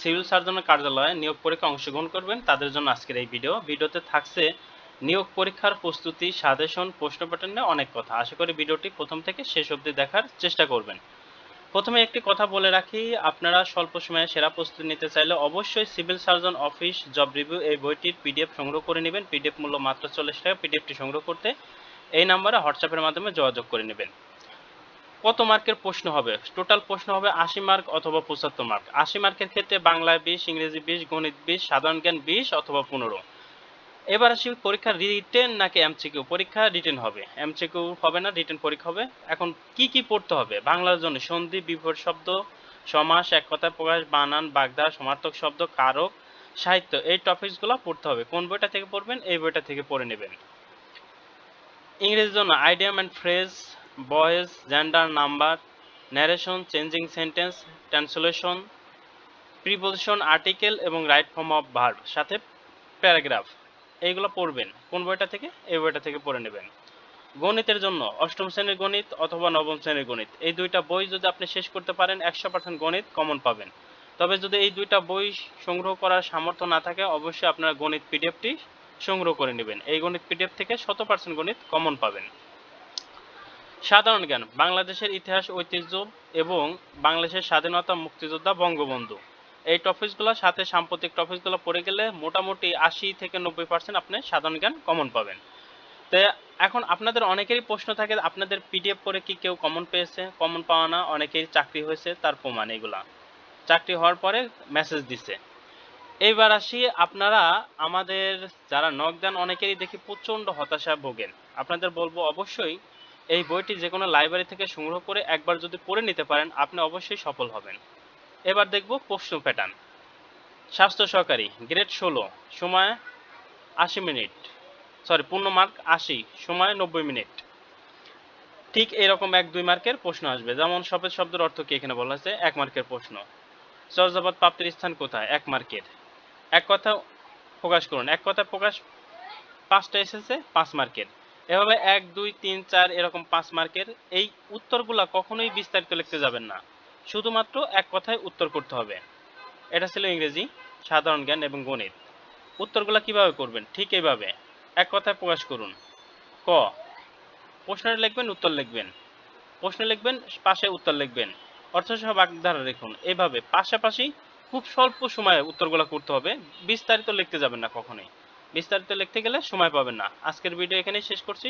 Civil সার্জনের কার্যালয়ে নিয়োগ পরীক্ষা অংশগ্রহণ করবেন। তাদের জন্য আজকের এই ভিডিও। ভিডিওতে থাকছে নিয়োগ পরীক্ষার প্রস্তুতি, সাজেশন, প্রশ্ন প্যাটার্ন অনেক কথা। আশা করি ভিডিওটি প্রথম থেকে শেষ অবধি দেখার চেষ্টা করবেন। প্রথমে একটি কথা বলে রাখি, আপনারা স্বল্প সময়ে সেরা প্রস্তুতি নিতে চাইলে অবশ্যই civil surgeon office job review এই বইটির পিডিএফ সংগ্রহ করে নেবেন। পিডিএফ মূল্য মাত্র চল্লিশ টাকা। পিডিএফটি সংগ্রহ করতে এই নাম্বারে হোয়াটসঅ্যাপের মাধ্যমে যোগাযোগ করে নেবেন। কত মার্কের প্রশ্ন হবে? টোটাল প্রশ্ন হবে আশি মার্ক অথবা পঁচাত্তর মার্ক। আশি মার্কের ক্ষেত্রে বাংলায় বিশ, ইংরেজি বিশ, গণিত বিশ, সাধারণ জ্ঞান বিশ অথবা পনেরো। এবার আসি পরীক্ষা রিটেন নাকি এমসিকিউ পরীক্ষা রিটেন হবে। এমসিকিউ হবে না রিটেন পরীক্ষা হবে। এখন কি কি পড়তে হবে? বাংলার জন্য সন্ধি, বিভর শব্দ, সমাস, এক কথায় প্রকাশ, বানান বাগদা সমার্থক শব্দ, কারক, সাহিত্য, এই টপিকসগুলো পড়তে হবে। কোন বইটা থেকে পড়বেন? এই বইটা থেকে পড়ে নেবেন। ইংরেজির জন্য idiom and phrase voice gender number narration changing sentence translation preposition article এবং রাইট ফর্ম অফ ভার্ব সাথে প্যারাগ্রাফ এইগুলো পড়বেন। কোন বইটা থেকে? এই বইটা থেকে পড়ে নেবেন। গণিতের জন্য অষ্টম শ্রেণির গণিত অথবা নবম শ্রেণির গণিত। এই দুইটা বই যদি আপনি শেষ করতে পারেন, একশো পার্সেন্ট গণিত কমন পাবেন। তবে যদি এই দুইটা বই সংগ্রহ করার সামর্থ্য না থাকে, অবশ্যই আপনারা গণিত পিডিএফটি সংগ্রহ করে নেবেন। এই গণিত পিডিএফ থেকে শত পার্সেন্ট গণিত কমন পাবেন। সাধারণ জ্ঞান, বাংলাদেশের ইতিহাস, ঐতিহ্য এবং বাংলাদেশের স্বাধীনতা মুক্তিযোদ্ধা বঙ্গবন্ধু। এই টপিকসগুলো, সাথে সাম্প্রতিক টপিকসগুলো পড়ে গেলে মোটামুটি আশি থেকে নব্বই পার্সেন্ট আপনি সাধারণ জ্ঞান কমন পাবেন। তো এখন আপনাদের অনেকেরই প্রশ্ন থাকে, আপনাদের পিডিএফ করে কি কেউ কমন পেয়েছে? কমন পাওয়া না, অনেকেরই চাকরি হয়েছে, তার প্রমাণ এগুলা। চাকরি হওয়ার পরে মেসেজ দিছে। এইবার আসি, আপনারা আমাদের যারা নক দেন অনেকেরই দেখি প্রচণ্ড হতাশা ভোগেন। আপনাদের বলব অবশ্যই এই বইটি যে কোনো লাইব্রেরি থেকে সংগ্রহ করে একবার যদি পড়ে নিতে পারেন, আপনি অবশ্যই সফল হবেন। এবার দেখব প্রশ্ন প্যাটার্ন স্বাস্থ্য সহকারী গ্রেড ষোলো, সময় আশি মিনিট। সরি পূর্ণ মার্ক আশি, সময় নব্বই মিনিট। ঠিক এরকম এক, দুই মার্কের প্রশ্ন আসবে। যেমন সফেদ শব্দের অর্থ কি এখানে বলা আছে এক মার্কের প্রশ্ন। চর্যাপদ প্রাপ্তির স্থান কোথায়? এক মার্কের এক কথা প্রকাশ করুন। এক কথা প্রকাশ পাঁচটা এসেছে, পাঁচ মার্কের এভাবে এক, দুই, তিন, চার এরকম পাঁচ মার্কের এই উত্তরগুলা কখনোই বিস্তারিত লিখতে যাবেন না। শুধুমাত্র এক কথায় উত্তর করতে হবে। এটা ছিল ইংরেজি, সাধারণ জ্ঞান এবং গণিত। উত্তরগুলা কীভাবে করবেন? ঠিক এইভাবে। এক কথায় প্রকাশ করুন। ক প্রশ্নে লিখবেন, উত্তর লিখবেন। প্রশ্ন লিখবেন, পাশে উত্তর লিখবেন। অর্থসহ বাগধারা লিখুন এইভাবে পাশাপাশি খুব স্বল্প সময়ে উত্তরগুলো করতে হবে। বিস্তারিত লিখতে যাবেন না কখনোই। বিস্তারিত লিখতে গেলে সময় পাবেন না। আজকের ভিডিও এখানেই শেষ করছি।